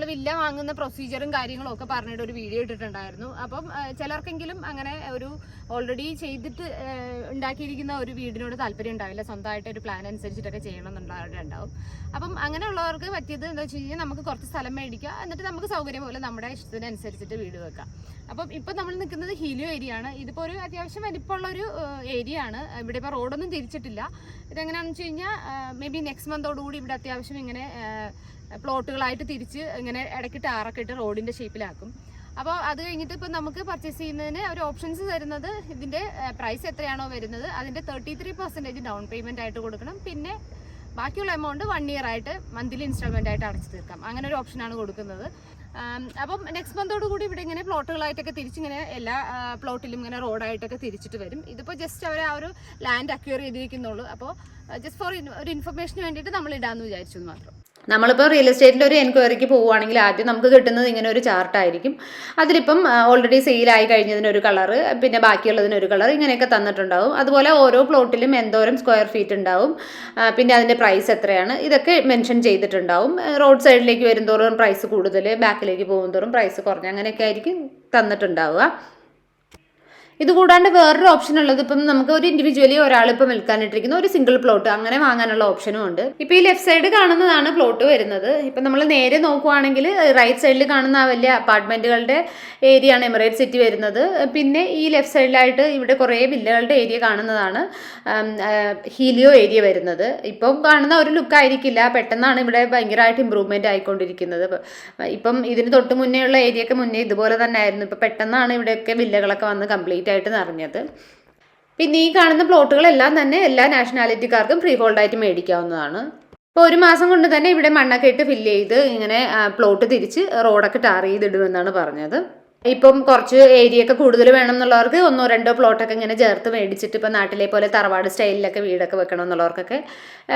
നമ്മൾ വില്ല വാങ്ങുന്ന പ്രൊസീജിയറും കാര്യങ്ങളും ഒക്കെ പറഞ്ഞിട്ട് ഒരു വീഡിയോ ഇട്ടിട്ടുണ്ടായിരുന്നു. അപ്പം ചിലർക്കെങ്കിലും അങ്ങനെ ഒരു ഓൾറെഡി ചെയ്തിട്ട് ഉണ്ടാക്കിയിരിക്കുന്ന ഒരു വീടിനോട് താല്പര്യം ഉണ്ടാവില്ല. സ്വന്തമായിട്ട് ഒരു പ്ലാൻ അനുസരിച്ചിട്ടൊക്കെ ചെയ്യണം എന്നുള്ളവരുണ്ടാവും അപ്പം അങ്ങനെയുള്ളവർക്ക് പറ്റിയത് എന്താ വെച്ച് കഴിഞ്ഞാൽ നമുക്ക് കുറച്ച് സ്ഥലം മേടിക്കുക എന്നിട്ട് നമുക്ക് സൗകര്യം പോലെ നമ്മുടെ ഇഷ്ടത്തിനനുസരിച്ചിട്ട് വീട് വെക്കാം. അപ്പം ഇപ്പം നമ്മൾ നിൽക്കുന്നത് ഹീലിയോ ഏരിയ ആണ്. ഇതിപ്പോൾ ഒരു അത്യാവശ്യം വലിപ്പമുള്ള ഒരു ഏരിയ ആണ്. ഇവിടെ ഇപ്പോൾ റോഡൊന്നും തിരിച്ചിട്ടില്ല. ഇതെങ്ങനെയാണെന്ന് വെച്ച് കഴിഞ്ഞാൽ മേ ബി നെക്സ്റ്റ് മന്തോടുകൂടി ഇവിടെ അത്യാവശ്യം ഇങ്ങനെ പ്ലോട്ടുകളായിട്ട് തിരിച്ച് ഇങ്ങനെ ഇടയ്ക്ക് ടാറൊക്കെ ഇട്ട് റോഡിന്റെ ഷേപ്പിലാക്കും. അപ്പോൾ അത് കഴിഞ്ഞിട്ട് ഇപ്പോൾ നമുക്ക് പർച്ചേസ് ചെയ്യുന്നതിന് അവർ ഓപ്ഷൻസ് തരുന്നത് ഇതിന്റെ പ്രൈസ് എത്രയാണോ വരുന്നത് അതിന്റെ thirty three percentage down payment ആയിട്ട് കൊടുക്കണം. പിന്നെ ബാക്കിയുള്ള എമൗണ്ട് വൺ ഇയർ ആയിട്ട് മന്ത്ലി ഇൻസ്റ്റാൾമെന്റ് ആയിട്ട് അടച്ചു തീർക്കാം. അങ്ങനെ ഒരു ഓപ്ഷനാണ് കൊടുക്കുന്നത്. അപ്പം നെക്സ്റ്റ് മന്തോട് കൂടി ഇവിടെ ഇങ്ങനെ പ്ലോട്ടുകളായിട്ടൊക്കെ തിരിച്ചിങ്ങനെ എല്ലാ പ്ലോട്ടിലും ഇങ്ങനെ റോഡായിട്ടൊക്കെ തിരിച്ചിട്ട് വരും. ഇതിപ്പോൾ ജസ്റ്റ് അവർ ആ ഒരു ലാൻഡ് അക്വയർ ചെയ്തിരിക്കുന്നുള്ളൂ. അപ്പോൾ ജസ്റ്റ് ഫോർ ഒരു ഇൻഫർമേഷന് വേണ്ടിയിട്ട് നമ്മൾ ഇടാമെന്ന് വിചാരിച്ചു മാത്രം. നമ്മളിപ്പോൾ റിയൽ എസ്റ്റേറ്റിൽ ഒരു എൻക്വയറിക്ക് പോവുകയാണെങ്കിൽ ആദ്യം നമുക്ക് കിട്ടുന്നത് ഇങ്ങനെ ഒരു ചാർട്ടായിരിക്കും അതിലിപ്പം ഓൾറെഡി സെയിലായി കഴിഞ്ഞതിന് ഒരു കളറ് പിന്നെ ബാക്കിയുള്ളതിന് ഒരു കളർ ഇങ്ങനെയൊക്കെ തന്നിട്ടുണ്ടാവും. അതുപോലെ ഓരോ പ്ലോട്ടിലും എന്തോരം സ്ക്വയർ ഫീറ്റ് ഉണ്ടാവും പിന്നെ അതിന്റെ പ്രൈസ് എത്രയാണ് ഇതൊക്കെ മെൻഷൻ ചെയ്തിട്ടുണ്ടാവും. റോഡ് സൈഡിലേക്ക് വരുന്തോറും പ്രൈസ് കൂടുതൽ ബാക്കിലേക്ക് പോകുന്നതോറും പ്രൈസ് കുറഞ്ഞ് അങ്ങനെയൊക്കെ ആയിരിക്കും തന്നിട്ടുണ്ടാവുക. ഇത് കൂടാണ്ട് വേറൊരു ഓപ്ഷൻ ഉള്ളത് ഇപ്പം നമുക്ക് ഒരു ഇൻഡിവിജ്വലി ഒരാൾ ഇപ്പം വിൽക്കാനിട്ടിരിക്കുന്ന ഒരു സിംഗിൾ പ്ലോട്ട് അങ്ങനെ വാങ്ങാനുള്ള ഓപ്ഷനും ഉണ്ട്. ഇപ്പം ഈ ലെഫ്റ്റ് സൈഡ് കാണുന്നതാണ് പ്ലോട്ട് വരുന്നത്. ഇപ്പം നമ്മൾ നേരെ നോക്കുവാണെങ്കിൽ റൈറ്റ് സൈഡിൽ കാണുന്ന ആ വലിയ അപ്പാർട്ട്മെന്റുകളുടെ ഏരിയ ആണ് എമിറേറ്റ് സിറ്റി വരുന്നത്. പിന്നെ ഈ ലെഫ്റ്റ് സൈഡിലായിട്ട് ഇവിടെ കുറേ വില്ലകളുടെ ഏരിയ കാണുന്നതാണ് ഹീലിയോ ഏരിയ വരുന്നത്. ഇപ്പം കാണുന്ന ഒരു ലുക്ക് ആയിരിക്കില്ല. പെട്ടെന്നാണ് ഇവിടെ ഭയങ്കരമായിട്ട് ഇമ്പ്രൂവ്മെന്റ് ആയിക്കൊണ്ടിരിക്കുന്നത്. ഇപ്പം ഇതിന് തൊട്ട് മുന്നേ ഉള്ള ഏരിയ ഒക്കെ മുന്നേ ഇതുപോലെ തന്നെ ആയിരുന്നു. ഇപ്പം പെട്ടെന്നാണ് ഇവിടെയൊക്കെ വില്ലകളൊക്കെ വന്ന് കംപ്ലീറ്റ് ആയിട്ട് നിറഞ്ഞത്. പിന്നെ ഈ കാണുന്ന പ്ലോട്ടുകളെല്ലാം തന്നെ എല്ലാ നാഷണാലിറ്റിക്കാർക്കും ഫ്രീ ഹോൾഡായിട്ട് മേടിക്കാവുന്നതാണ്. ഇപ്പോൾ ഒരു മാസം കൊണ്ട് തന്നെ ഇവിടെ മണ്ണൊക്കെ ഇട്ട് ഫില്ല് ചെയ്ത് ഇങ്ങനെ പ്ലോട്ട് തിരിച്ച് റോഡൊക്കെ ടാർ ചെയ്തിടുമെന്നാണ് പറഞ്ഞത്. ഇപ്പം കുറച്ച് ഏരിയ ഒക്കെ കൂടുതൽ വേണം എന്നുള്ളവർക്ക് ഒന്നോ രണ്ടോ പ്ലോട്ടൊക്കെ ഇങ്ങനെ ചേർത്ത് മേടിച്ചിട്ട് ഇപ്പം നാട്ടിലെ പോലെ തറവാട് സ്റ്റൈലിലൊക്കെ വീടൊക്കെ വെക്കണം എന്നുള്ളവർക്കൊക്കെ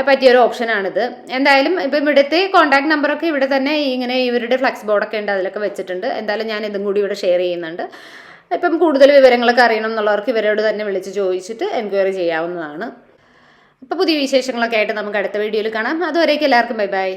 പറ്റിയൊരു ഓപ്ഷനാണിത്. എന്തായാലും ഇപ്പം ഇവിടുത്തെ കോൺടാക്ട് നമ്പറൊക്കെ ഇവിടെ തന്നെ ഇങ്ങനെ ഇവരുടെ ഫ്ലക്സ് ബോർഡൊക്കെ ഉണ്ട് അതിലൊക്കെ വെച്ചിട്ടുണ്ട്. എന്തായാലും ഞാൻ ഇതും കൂടി ഇവിടെ ഷെയർ ചെയ്യുന്നുണ്ട്. ഇപ്പം കൂടുതൽ വിവരങ്ങളൊക്കെ അറിയണം എന്നുള്ളവർക്ക് ഇവരോട് തന്നെ വിളിച്ച് ചോദിച്ചിട്ട് എൻക്വയറി ചെയ്യാവുന്നതാണ്. അപ്പോൾ പുതിയ വിശേഷങ്ങളൊക്കെ ആയിട്ട് നമുക്ക് അടുത്ത വീഡിയോയിൽ കാണാം. അതുവരേക്കും എല്ലാവർക്കും ബൈ ബൈ.